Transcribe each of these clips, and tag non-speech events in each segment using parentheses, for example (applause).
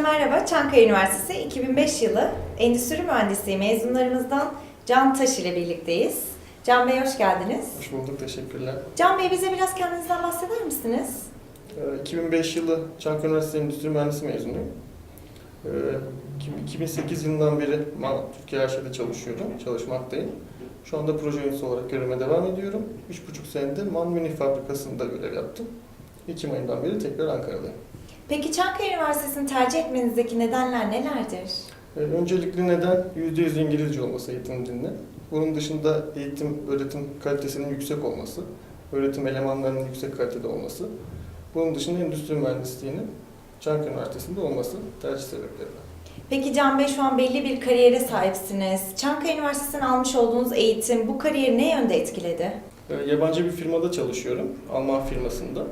merhaba. Çankaya Üniversitesi 2005 yılı Endüstri Mühendisliği mezunlarımızdan Can Taş ile birlikteyiz. Can Bey hoş geldiniz. Hoş bulduk, teşekkürler. Can Bey bize biraz kendinizden bahseder misiniz? Ee, 2005 yılı Çankaya Üniversitesi Endüstri Mühendisliği mezunuyum. Ee, iki- 2008 yılından beri Türkiye AŞ'de çalışıyorum, çalışmaktayım. Şu anda proje yöneticisi olarak görevime devam ediyorum. 3,5 senedir MAN Mini Fabrikası'nda görev yaptım. Ekim ayından beri tekrar Ankara'dayım. Peki Çankaya Üniversitesi'ni tercih etmenizdeki nedenler nelerdir? Ee, Öncelikli neden %100 İngilizce olması eğitim dilinin. Bunun dışında eğitim, öğretim kalitesinin yüksek olması, öğretim elemanlarının yüksek kalitede olması. Bunun dışında endüstri mühendisliğinin Çankaya Üniversitesi'nde olması tercih sebepleri. Peki Can Bey şu an belli bir kariyere sahipsiniz. Çankaya Üniversitesi'nden almış olduğunuz eğitim bu kariyeri ne yönde etkiledi? Ee, Yabancı bir firmada çalışıyorum, Alman firmasında.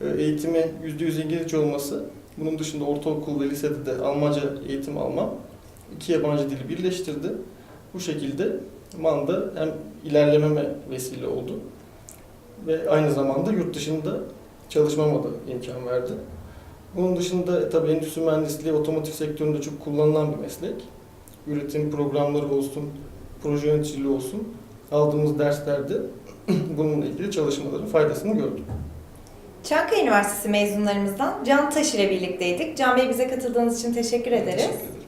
Ee, Eğitimi %100 İngilizce olması, bunun dışında ortaokul ve lisede de Almanca eğitim almam iki yabancı dili birleştirdi. Bu şekilde MAN'da hem ilerlememe vesile oldu ve aynı zamanda yurt dışında çalışmama da imkan verdi. Bunun dışında e, tabii endüstri mühendisliği otomotiv sektöründe çok kullanılan bir meslek. Üretim programları olsun, proje yöneticiliği olsun aldığımız derslerde (clears throat) bununla ilgili çalışmaların faydasını gördüm. Çankaya Üniversitesi mezunlarımızdan Can Taş ile birlikteydik. Can Bey bize katıldığınız için teşekkür ederiz. Teşekkür ederim.